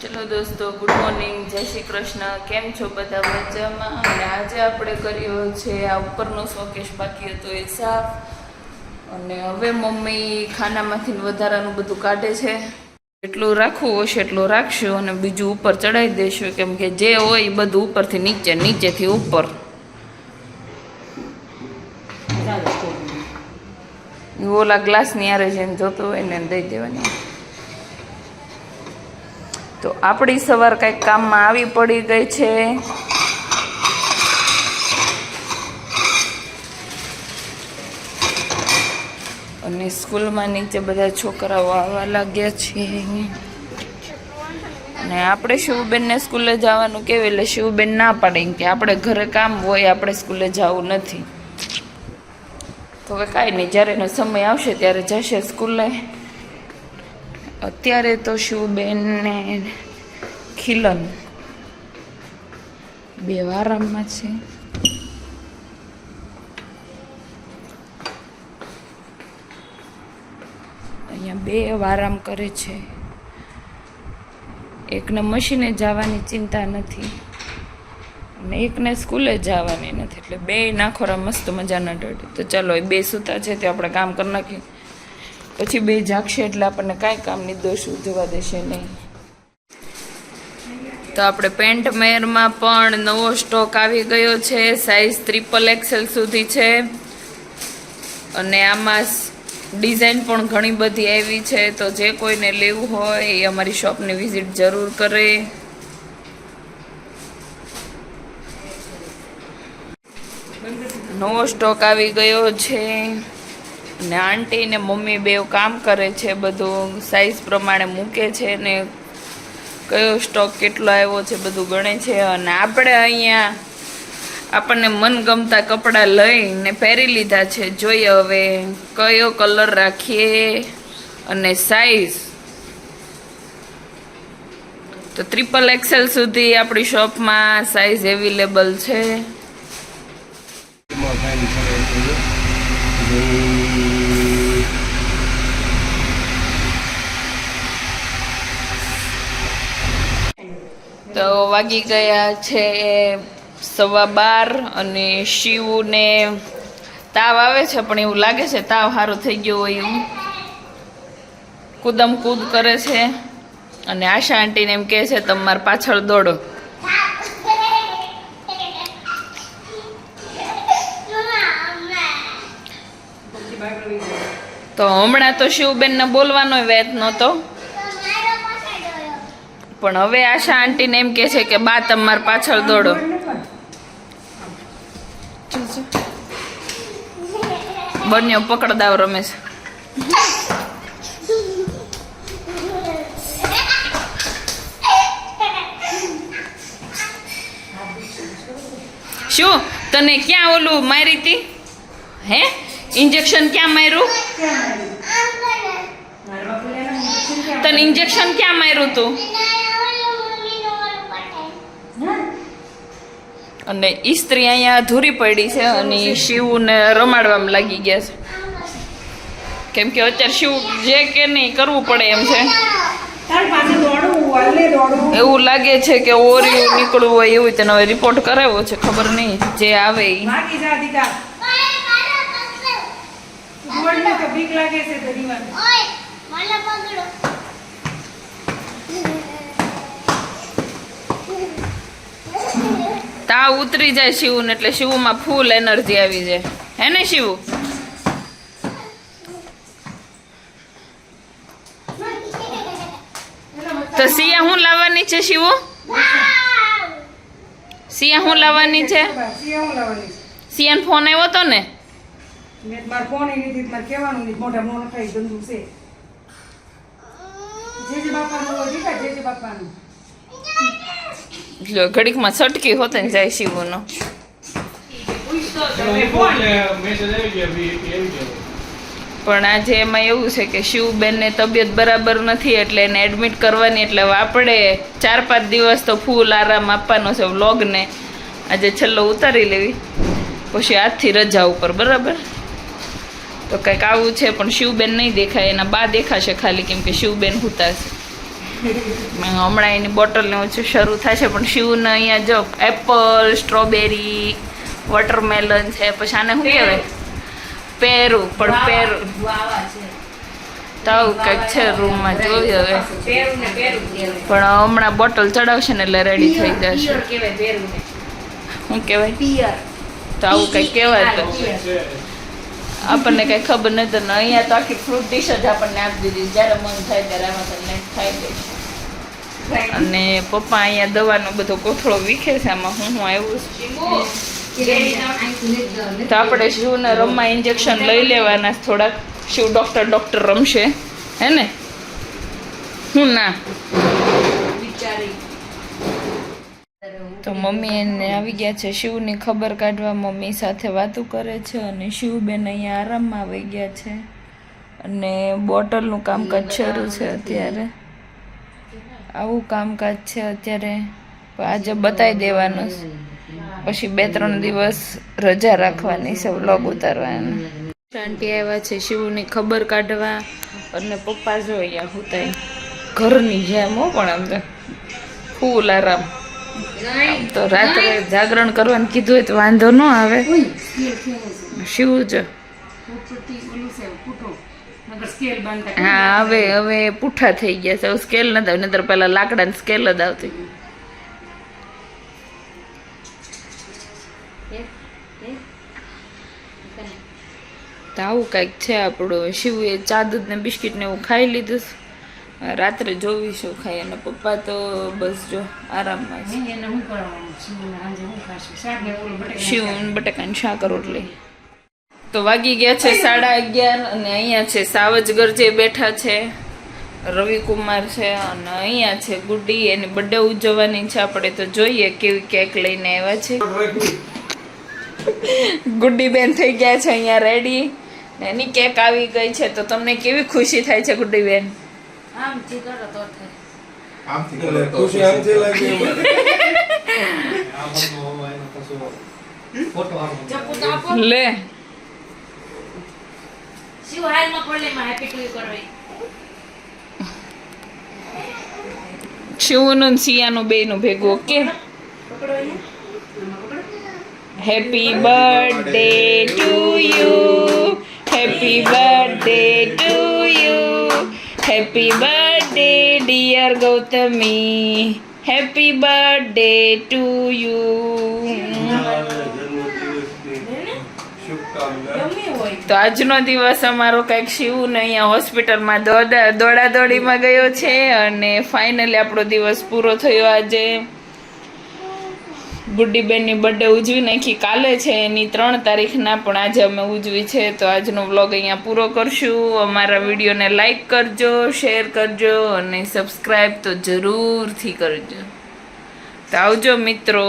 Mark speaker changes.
Speaker 1: ચલો દોસ્તો good morning જય શ્રી કૃષ્ણ. કેમ છો બધા? મજામાં? અને આજે આપણે કર્યો છે આ ઉપરનો શોકેશ બાકી હતો એ સાફ. અને હવે મમ્મી ખાનામાંથી વધારાનું બધું કાઢે છે. એટલું રાખવું હશે એટલું રાખશું અને બીજું ઉપર ચડાવી દઈશું કેમ કે જે હોય એ બધું ઉપરથી નીચે નીચેથી ઉપર. ઓલા ગ્લાસની આરે જેમ જોતો હોય ને એને દઈ દેવાની. તો આપણી સવાર કંઈક કામમાં આવી પડી ગઈ છે. અને સ્કૂલમાં નીચે બધા છોકરાઓ આવવા લાગ્યા છે. અને આપણે શિવબેનને સ્કૂલે જવાનું કેવું એટલે શિવબેન ના પાડે કે આપણે ઘરે કામ હોય, આપણે સ્કૂલે જવું નથી. તો હવે કાંઈ નહીં, જ્યારે એનો સમય આવશે ત્યારે જશે સ્કૂલે. અત્યારે તો શું બેનને ખીલન. બે આરામમાં છે. અહીંયા બે વારામ કરે છે. એકને મશીને જવાની ચિંતા નથી અને એકને સ્કૂલે જવાની નથી. એટલે બે નાખોરા મસ્ત મજાના ડોડી તો ચાલો એ બે સૂતા છે, તે આપણે કામ કરી નાખીએ. પછી બે જાગશે એટલે આપણને કાંઈ કામ નિર્દોષ જોવા દેશે નહીં. તો આપણે પેન્ટ મેરમાં પણ નવો સ્ટોક આવી ગયો છે સાઈઝ ત્રિપલ એક્સેલ સુધી છે. અને આમાં ડિઝાઇન પણ ઘણી બધી આવી છે, તો જે કોઈને લેવું હોય એ અમારી શોપની વિઝિટ જરૂર કરે. નવો સ્ટોક આવી ગયો છે. ને આંટી ને મમ્મી બે કામ કરે છે, બધું સાઈઝ પ્રમાણે મૂકે છે ને કયો સ્ટોક કેટલો આવ્યો છે બધું ગણે છે. અને આપણે અહીંયા આપણને મનગમતા કપડાં લઈને પહેરી લીધા છે. જોઈએ હવે કયો કલર રાખીએ અને સાઈઝ તો ટ્રિપલ એક્સેલ સુધી આપણી શોપમાં સાઈઝ એવેલેબલ છે.
Speaker 2: કરે છે
Speaker 1: તો વાગી ગયા છે સવા બાર અને શિવને તાવ આવે છે, પણ એવું લાગે છે તાવ સારો થઈ ગયો હોય એવું. કૂદમ કૂદ કરે છે અને આશા આંટીને એમ કહે છે, તમારે પાછળ દોડો. તો હમણાં તો શિવબેનને બોલવાનો વેત નહોતો. પણ હવે આશા આંટીને એમ કે છે કે બા તમાર પાછળ દોડો. બન્યો પકડદાવ રમે છે. શું? તને ક્યાં ઓલું મારી હતી હે? ઇન્જેક્શન ક્યાં માર્યું? તને ઇન્જેક્શન ક્યાં માર્યું તું? અને ઈસ્ત્રી અહીંયા અધૂરી પડી છે અને શિવને રમાડવામાં લાગી ગયા છે. કેમ કે અત્યારે શિવ જે કે નહીં કરવું પડે એમ છે. એવું લાગે છે કે ઓરિયું નીકળવું હોય એવું તેનો હવે રિપોર્ટ કરાવ્યો છે ખબર નહીં. જે આવે ઈ.
Speaker 3: દોડને તો બીક લાગે છે ધરીવાનું
Speaker 1: તાવ ઉતરી જાય શિવ ને એટલે શિવમાં ફૂલ એનર્જી આવી જાય. હે ને શિવ? તો સિયા હું લાવવાની છે શિવ? સિયા હું લાવવાની છે?
Speaker 3: સિયા હું લાવવાની છે?
Speaker 1: સિયાન ફોન આવ્યો તો ને?
Speaker 3: મેં મારે ફોન ય મારે કહેવાનું નથી મોઢા મોં નખાઈ ગંદુ છે. જે જે બાપાનું હોય દીકા જે જે બાપાનું.
Speaker 1: જો ઘડીકમાં છટકી હોતે ને જાય શિવનો. પણ આજે એમાં એવું છે કે શિવબેનને તબિયત બરાબર નથી એટલે એને એડમિટ કરવાની એટલે આપણે ચાર પાંચ દિવસ તો ફૂલ આરામ આપવાનો છે વ્લોગને આજે છેલ્લો ઉતારી લેવી. પછી આજથી રજા ઉપર બરાબર? તો કંઈક આવું છે પણ શિવબેન નહીં દેખાય. એના બા દેખાશે ખાલી કેમ કે શિવબેન હુતા છે. હમણાં એની બોટલને ઓછું શરૂ થશે પણ શિવને અહીંયા જો એપલ સ્ટ્રોબેરી વોટરમેલન છે પછી આને શું કહેવાય? પેરું પણ પેરું. તો આવું કંઈક છે રૂમમાં જોઈ હવે.
Speaker 4: ને
Speaker 1: પણ હમણાં બોટલ ચડાવશે ને એટલે રેડી થઈ જશે.
Speaker 4: ને.
Speaker 1: શું કહેવાય? તો આવું કંઈક કહેવાય તો. આપણને કઈ ખબર નથી ને અહીંયા તો આખી ફ્રૂટ ડીશ જ આપણને આપી દીધી. જ્યારે મન થાય ત્યારે આમાં તમને ખાઈ દે અને પપ્પા અહીંયા દવાનો બધો કોથળો વીખે છે આમાં હું હું આવ્યું છે. તો આપણે શિવને રમવા ઇન્જેક્શન લઈ લેવાના. થોડાક શિવ ડૉક્ટર ડૉક્ટર રમશે. હે ને? હું ના.
Speaker 4: વિચારી
Speaker 1: તો મમ્મી એને આવી ગયા છે શિવની ખબર કાઢવા. મમ્મી સાથે વાતું કરે છે અને શિવબેન અહીંયા આરામમાં આવી ગયા છે અને બોટલનું કામકાજ શરૂ છે અત્યારે. આવું કામકાજ છે અત્યારે. આજે બતાવી દેવાનું. પછી બે ત્રણ દિવસ રજા રાખવાની છે વ્લોગ ઉતારવાની આંટી આવ્યા છે શિવની ખબર કાઢવા અને પપ્પા જો અહીંયા હુતાય. ઘરની જેમ હો પણ આમ તો. ફૂલ આરામ. તો રાત્રે જાગરણ કરવાનું કીધું હોય તો વાંધો ન આવે. શિવ જ? હા હવે હવે પૂઠા થઈ ગયા છે. હવે સ્કેલ નથી આવી નતર પેલા લાકડાની સ્કેલ જ આવતી. તો આવું કંઈક છે આપણું. શિવે એ ચાદર ને બિસ્કિટ ને એવું ખાઈ લીધું. રાત્રે જોવીશું ખાઈ અને પપ્પા તો બસ જો આરામમાં છે.
Speaker 3: શિવન શું શું બટેકાનું
Speaker 1: શાક? રોટલી. તો વાગી ગયા છે સાડા અગિયાર અને અહીંયા છે સાવજગર જે બેઠા છે રવિકુમાર છે અને અહીંયા છે ગુડ્ડી એની બર્થડે ઉજવવાની છે. આપણે તો જોઈએ કેવી કેક લઈને આવ્યા છે. ગુડી બેન થઈ ગયા છે અહીંયા રેડી એની કેક આવી ગઈ છે. તો તમને કેવી ખુશી થાય છે ગુડી બેન?
Speaker 4: આમ થી કરો તો થાય
Speaker 5: આમથી
Speaker 2: એટલે
Speaker 5: કરો તો
Speaker 2: ખુશી આમથી લાગી એમાં.
Speaker 4: ચપ્પુ
Speaker 1: લે.
Speaker 4: શિવ હાલમાં પડલે માં હેપી ટુ કરવી?
Speaker 1: શિવનું સિયાનું બેનું ભેગું okay? Happy birthday to you happy birthday to happy birthday dear Gautami happy birthday to you તો આજનો દિવસ અમારો કંઈક શિવને અહીંયા હોસ્પિટલમાં દોડા દોડાદોડીમાં ગયો છે અને ફાઇનલી આપણો દિવસ પૂરો થયો આજે. ગુડ્ડીબેનની બર્થડે ઉજવી નાખી. કાલે છે એની ત્રણ તારીખના પણ આજે અમે ઉજવી છે. તો આજનો વ્લોગ અહીંયા પૂરો કરશું. અમારા વિડીયોને લાઇક કરજો શેર કરજો અને સબસ્ક્રાઈબ તો જરૂરથી કરજો. તો આવજો મિત્રો.